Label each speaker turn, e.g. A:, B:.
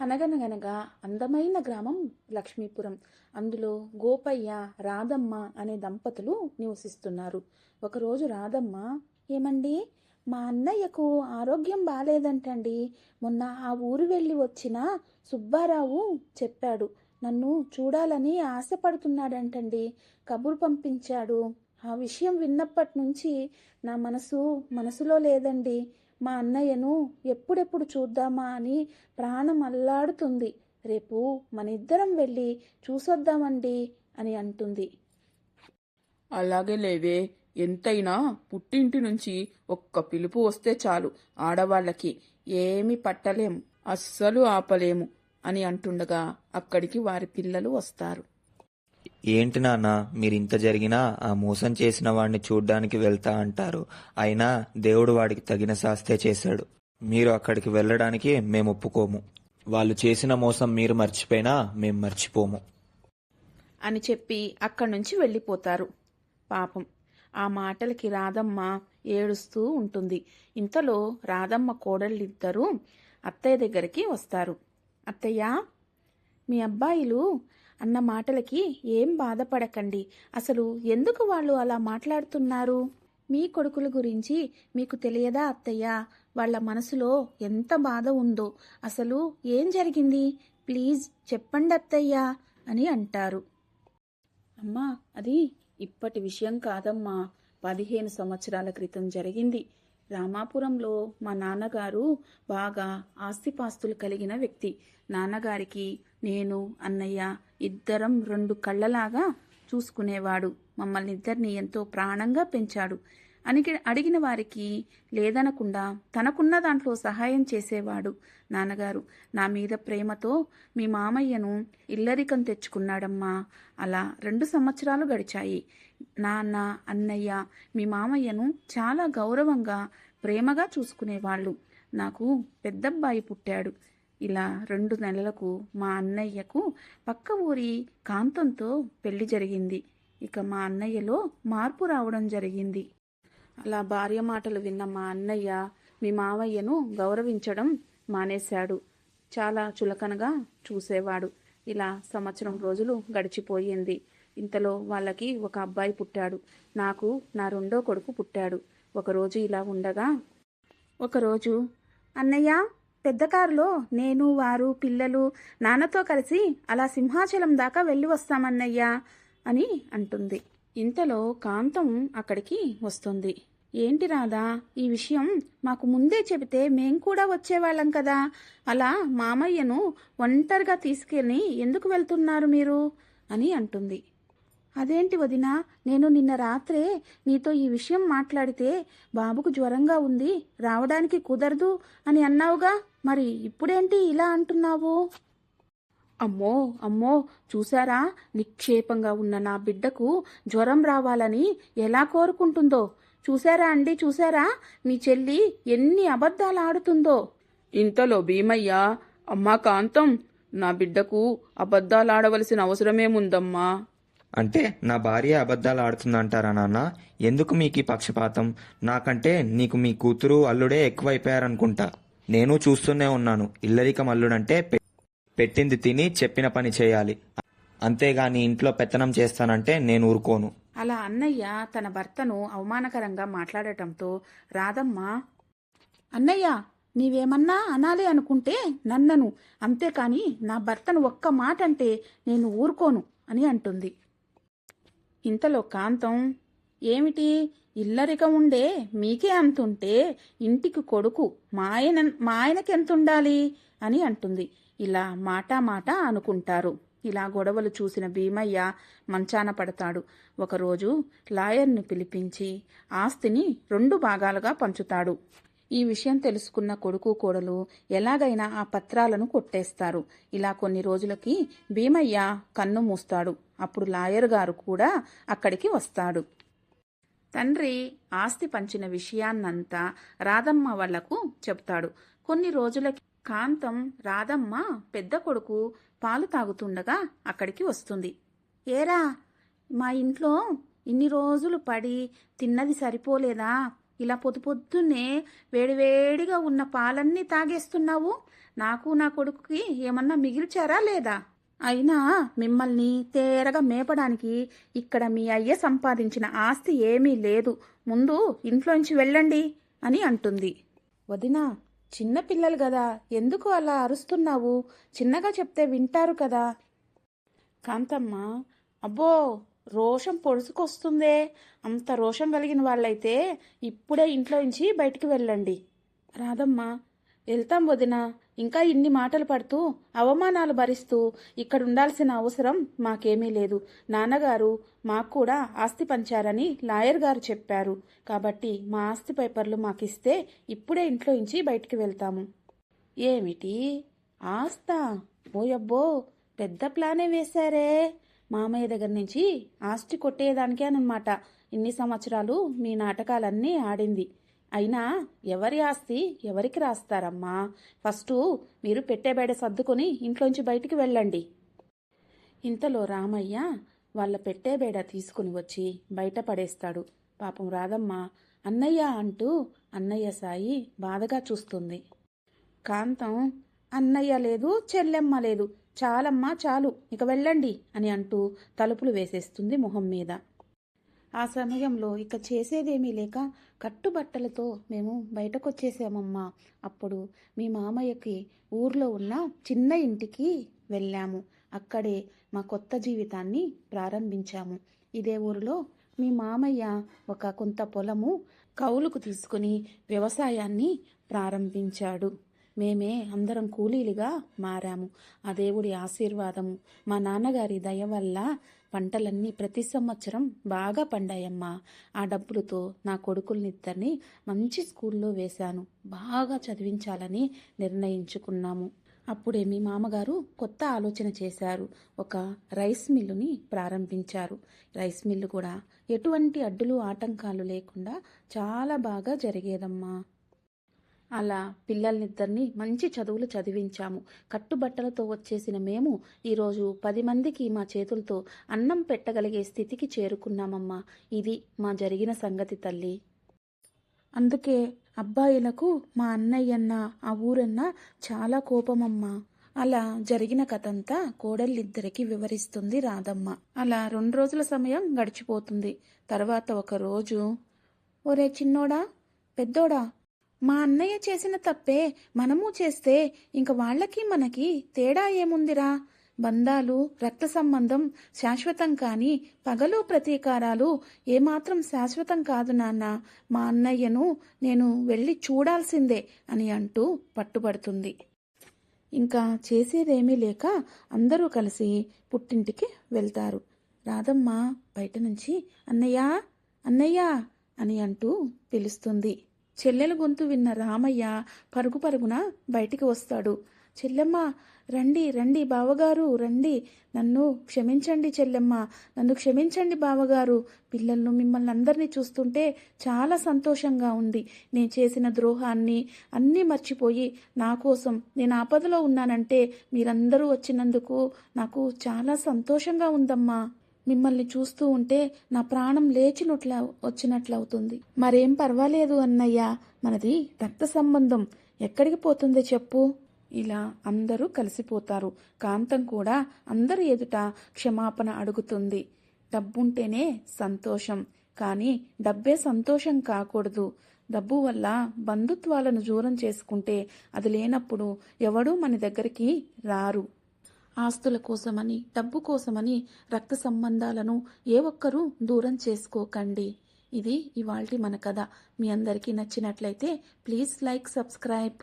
A: అనగనగనగా అందమైన గ్రామం లక్ష్మీపురం. అందులో గోపయ్య రాధమ్మ అనే దంపతులు నివసిస్తున్నారు. ఒకరోజు రాధమ్మ ఏమండి మా అన్నయ్యకు ఆరోగ్యం బాలేదంటండి. మొన్న ఆ ఊరు వెళ్ళి వచ్చిన సుబ్బారావు చెప్పాడు నన్ను చూడాలని ఆశపడుతున్నాడంటండి. కబురు పంపించాడు. ఆ విషయం విన్నప్పటి నుంచి నా మనసు మనసులో లేదండి. మా అన్నయ్యను ఎప్పుడెప్పుడు చూద్దామా అని ప్రాణం అల్లాడుతుంది. రేపు మన ఇద్దరం వెళ్ళి చూసొద్దామండి అని అంటుంది.
B: అలాగే లేవే ఎంతైనా పుట్టింటి నుంచి ఒక్క పిలుపు వస్తే చాలు ఆడవాళ్ళకి. ఏమి పట్టలేం అస్సలు ఆపలేము అని అంటుండగా అక్కడికి వారి పిల్లలు వస్తారు.
C: ఏంటి నాన్న మీరింత జరిగినా ఆ మోసం చేసిన వాడిని చూడ్డానికి వెళ్తా అంటారు. అయినా దేవుడు వాడికి తగిన శాస్తే చేశాడు. మీరు అక్కడికి వెళ్ళడానికి మేము ఒప్పుకోము. వాళ్ళు చేసిన మోసం మీరు మర్చిపోయినా మేం మర్చిపోము.
A: అని చెప్పి అక్కడి నుంచి వెళ్ళిపోతారు. పాపం. ఆ మాటలకి రాధమ్మ ఏడుస్తూ ఉంటుంది. ఇంతలో రాధమ్మ కోడళ్ళిద్దరూ అత్తయ్య దగ్గరికి వస్తారు. అత్తయ్య మీ అబ్బాయిలు అన్న మాటలకి ఏం బాధపడకండి. అసలు ఎందుకు వాళ్ళు అలా మాట్లాడుతున్నారు? మీ కొడుకుల గురించి మీకు తెలియదా అత్తయ్య? వాళ్ళ మనసులో ఎంత బాధ ఉందో. అసలు ఏం జరిగింది? ప్లీజ్ చెప్పండి అత్తయ్య అని అంటారు. అమ్మా అది ఇప్పటి విషయం కాదమ్మా. పదిహేను సంవత్సరాల క్రితం జరిగింది. రామాపురంలో మా నాన్నగారు బాగా ఆస్తిపాస్తులు కలిగిన వ్యక్తి. నాన్నగారికి నేను అన్నయ్య ఇద్దరం రెండు కళ్ళలాగా చూసుకునేవాడు. మమ్మల్ని ఇద్దరిని ఎంతో ప్రాణంగా పెంచాడు. అని అడిగిన వారికి లేదనకుండా తనకున్న దాంట్లో సహాయం చేసేవాడు నాన్నగారు. నా మీద ప్రేమతో మీ మామయ్యను ఇల్లరికం తెచ్చుకున్నాడమ్మా. అలా రెండు సంవత్సరాలు గడిచాయి. నాన్న అన్నయ్య మీ మామయ్యను చాలా గౌరవంగా ప్రేమగా చూసుకునేవాళ్ళు. నాకు పెద్దబ్బాయి పుట్టాడు. ఇలా రెండు నెలలకు మా అన్నయ్యకు పక్క ఊరి కాంతంతో పెళ్ళి జరిగింది. ఇక మా అన్నయ్యలో మార్పు రావడం జరిగింది. అలా భార్య మాటలు విన్న మా అన్నయ్య మీ మావయ్యను గౌరవించడం మానేశాడు. చాలా చులకనగా చూసేవాడు. ఇలా సంవత్సరం రోజులు గడిచిపోయింది. ఇంతలో వాళ్ళకి ఒక అబ్బాయి పుట్టాడు. నాకు నా రెండో కొడుకు పుట్టాడు. ఒకరోజు ఇలా ఉండగా ఒకరోజు అన్నయ్య పెద్ద కారులో నేను వారు పిల్లలు నాన్నతో కలిసి అలా సింహాచలం దాకా వెళ్ళి వస్తామన్నయ్యా అని అంటుంది. ఇంతలో కాంతం అక్కడికి వస్తుంది. ఏంటి రాదా ఈ విషయం మాకు ముందే చెబితే మేం కూడా వచ్చేవాళ్ళం కదా? అలా మామయ్యను ఒంటరిగా తీసుకెళ్ళి ఎందుకు వెళ్తున్నారు మీరు? అని అంటుంది. అదేంటి వదినా నేను నిన్న రాత్రే నీతో ఈ విషయం మాట్లాడితే బాబుకు జ్వరంగా ఉంది రావడానికి కుదరదు అని అన్నావుగా? మరి ఇప్పుడేంటి ఇలా అంటున్నావు? అమ్మో అమ్మో చూసారా నిక్షేపంగా ఉన్న నా బిడ్డకు జ్వరం రావాలని ఎలా కోరుకుంటుందో? చూసారా అండి చూసారా మీ చెల్లి ఎన్ని అబద్ధాలు ఆడుతుందో?
B: ఇంతలో భీమయ్య అమ్మా కాంతం నా బిడ్డకు అబద్ధాలాడవలసిన అవసరమేముందమ్మా?
C: అంటే నా భార్య అబద్ధాలు ఆడుతుందంటారా నాన్న? ఎందుకు మీకు ఈ పక్షపాతం? నాకంటే నీకు మీ కూతురు అల్లుడే ఎక్కువైపోయారనుకుంటా. నేను చూస్తూనే ఉన్నాను. ఇల్లరికం అల్లుడంటే పె- పెట్టింది తిని చెప్పిన పని చేయాలి. అంతేగాని ఇంట్లో పెత్తనం చేస్తానంటే నేను ఊరుకోను.
A: అలా అన్నయ్య తన భర్తను అవమానకరంగా మాట్లాడటంతో రాధమ్మ అన్నయ్య నీవేమన్నా అనాలి అనుకుంటే నన్నను. అంతేకాని నా భర్తను ఒక్క మాట అంటే నేను ఊరుకోను అని అంటుంది. ఇంతలో కాంతం ఏమిటి? ఇల్లరిక ఉండే మీకే అంతుంటే ఇంటికి కొడుకు మా ఆయన మా ఆయనకి ఎంత ఉండాలి అని అంటుంది. ఇలా మాటా మాట అనుకుంటారు. ఇలా గొడవలు చూసిన భీమయ్య మంచాన పడతాడు. ఒకరోజు లాయర్ని పిలిపించి ఆస్తిని రెండు భాగాలుగా పంచుతాడు. ఈ విషయం తెలుసుకున్న కొడుకు కోడలు ఎలాగైనా ఆ పత్రాలను కొట్టేస్తారు. ఇలా కొన్ని రోజులకి భీమయ్య కన్ను మూస్తాడు. అప్పుడు లాయర్ గారు కూడా అక్కడికి వస్తాడు. తండ్రి ఆస్తి పంచిన విషయాన్నంతా రాధమ్మ వాళ్ళకు చెప్తాడు. కొన్ని రోజులకి కాంతం రాధమ్మ పెద్ద కొడుకు పాలు తాగుతుండగా అక్కడికి వస్తుంది. ఏరా మా ఇంట్లో ఇన్ని రోజులు పడి తిన్నది సరిపోలేదా? ఇలా పొద్దు పొద్దున్నే వేడివేడిగా ఉన్న పాలన్నీ తాగేస్తున్నావు? నాకు నా కొడుకుకి ఏమన్నా మిగిల్చారా లేదా? అయినా మిమ్మల్ని తేరగా మేపడానికి ఇక్కడ మీ అయ్య సంపాదించిన ఆస్తి ఏమీ లేదు. ముందు ఇంట్లోంచి వెళ్ళండి అని అంటుంది. వదినా చిన్నపిల్లలు కదా ఎందుకు అలా అరుస్తున్నావు? చిన్నగా చెప్తే వింటారు కదా. కాంతమ్మ అబ్బో రోషం పొడుచుకొస్తుందే అంత రోషం కలిగిన వాళ్ళైతే ఇప్పుడే ఇంట్లో నుంచి బయటికి వెళ్ళండి. రాధమ్మ వెళ్తాం వదిన. ఇంకా ఇన్ని మాటలు పడుతూ అవమానాలు భరిస్తూ ఇక్కడ ఉండాల్సిన అవసరం మాకేమీ లేదు. నాన్నగారు మాకు కూడా ఆస్తి పంచారని లాయర్ గారు చెప్పారు. కాబట్టి మా ఆస్తి పేపర్లు మాకిస్తే ఇప్పుడే ఇంట్లో నుంచి బయటికి వెళ్తాము. ఏమిటి? ఆస్తా? ఓయబ్బో పెద్ద ప్లానే వేశారే. మామయ్య దగ్గర నుంచి ఆస్తి కొట్టేదానికే అనమాట. ఇన్ని సంవత్సరాలు మీ నాటకాలన్నీ ఆడింది. అయినా ఎవరి ఆస్తి ఎవరికి రాస్తారమ్మా? ఫస్ట్ మీరు పెట్టేబేడ సర్దుకొని ఇంట్లోంచి బయటికి వెళ్ళండి. ఇంతలో రామయ్య వాళ్ళ పెట్టేబేడ తీసుకుని వచ్చి బయట పడేస్తాడు. పాపం రాదమ్మ అన్నయ్య అంటూ అన్నయ్య సాయి బాధగా చూస్తుంది. కాంతం అన్నయ్య లేదు చెల్లెమ్మ లేదు చాలమ్మా చాలు ఇక వెళ్ళండి అని అంటూ తలుపులు వేసేస్తుంది మొహం మీద. ఆ సమయంలో ఇక చేసేదేమీ లేక కట్టుబట్టలతో మేము బయటకొచ్చేసామమ్మా. అప్పుడు మీ మామయ్యకి ఊర్లో ఉన్న చిన్న ఇంటికి వెళ్ళాము. అక్కడే మా కొత్త జీవితాన్ని ప్రారంభించాము. ఇదే ఊరిలో మీ మామయ్య ఒక కొంత పొలము కౌలుకు తీసుకుని వ్యవసాయాన్ని ప్రారంభించాడు. మేమే అందరం కూలీలుగా మారాము. ఆ దేవుడి ఆశీర్వాదము మా నాన్నగారి దయ వల్ల పంటలన్నీ ప్రతి సంవత్సరం బాగా పండాయమ్మా. ఆ డబ్బులతో నా కొడుకులనిద్దరిని మంచి స్కూల్లో వేశాను. బాగా చదివించాలని నిర్ణయించుకున్నాము. అప్పుడే మీ మామగారు కొత్త ఆలోచన చేశారు. ఒక రైస్ మిల్లుని ప్రారంభించారు. రైస్ మిల్లు కూడా ఎటువంటి అడ్డులు ఆటంకాలు లేకుండా చాలా బాగా జరిగేదమ్మా. అలా పిల్లల్నిద్దరినీ మంచి చదువులు చదివించాము. కట్టుబట్టలతో వచ్చేసిన మేము ఈరోజు పది మందికి మా చేతులతో అన్నం పెట్టగలిగే స్థితికి చేరుకున్నామమ్మా. ఇది మా జరిగిన సంగతి తల్లి. అందుకే అబ్బాయిలకు మా అన్నయ్యన్న ఆ ఊరన్న చాలా కోపమమ్మా. అలా జరిగిన కథంతా కోడళ్ళిద్దరికి వివరిస్తుంది రాధమ్మ. అలా రెండు రోజుల సమయం గడిచిపోతుంది. తర్వాత ఒక రోజు ఒరే చిన్నోడా పెద్దోడా మా అన్నయ్య చేసిన తప్పే మనము చేస్తే ఇంక వాళ్ళకి మనకి తేడా ఏముందిరా? బంధాలు రక్త సంబంధం శాశ్వతం కాని పగలు ప్రతీకారాలు ఏమాత్రం శాశ్వతం కాదు నాన్న. మా అన్నయ్యను నేను వెళ్ళి చూడాల్సిందే అని అంటూ పట్టుబడుతుంది. ఇంకా చేసేదేమీ లేక అందరూ కలిసి పుట్టింటికి వెళ్తారు. రాధమ్మ బయట నుంచి అన్నయ్య అన్నయ్య అని అంటూ పిలుస్తుంది. చెల్లెల గొంతు విన్న రామయ్య పరుగు పరుగున బయటికి వస్తాడు. చెల్లెమ్మ రండి రండి బావగారు రండి. నన్ను క్షమించండి చెల్లెమ్మ. నన్ను క్షమించండి బావగారు. పిల్లలను మిమ్మల్ని అందరినీ చూస్తుంటే చాలా సంతోషంగా ఉంది. నేను చేసిన ద్రోహాన్ని అన్నీ మర్చిపోయి నా కోసం నేను ఆపదలో ఉన్నానంటే మీరందరూ వచ్చినందుకు నాకు చాలా సంతోషంగా ఉందమ్మా. మిమ్మల్ని చూస్తూ ఉంటే నా ప్రాణం లేచినట్ల వచ్చినట్లవుతుంది. మరేం పర్వాలేదు అన్నయ్యా మనది రక్త సంబంధం. ఎక్కడికి పోతుంది చెప్పు? ఇలా అందరూ కలిసిపోతారు. కాంతం కూడా అందరి ఎదుట క్షమాపణ అడుగుతుంది. డబ్బుంటేనే సంతోషం. కానీ డబ్బే సంతోషం కాకూడదు. డబ్బు వల్ల బంధుత్వాలను దూరం చేసుకుంటే అది లేనప్పుడు ఎవడూ మన దగ్గరికి రారు. ఆస్తుల కోసమని డబ్బు కోసమని రక్త సంబంధాలను ఏ ఒక్కరూ దూరం చేసుకోకండి. ఇది ఇవాల్టి మన కథ. మీ అందరికీ నచ్చినట్లయితే ప్లీజ్ లైక్ సబ్స్క్రైబ్.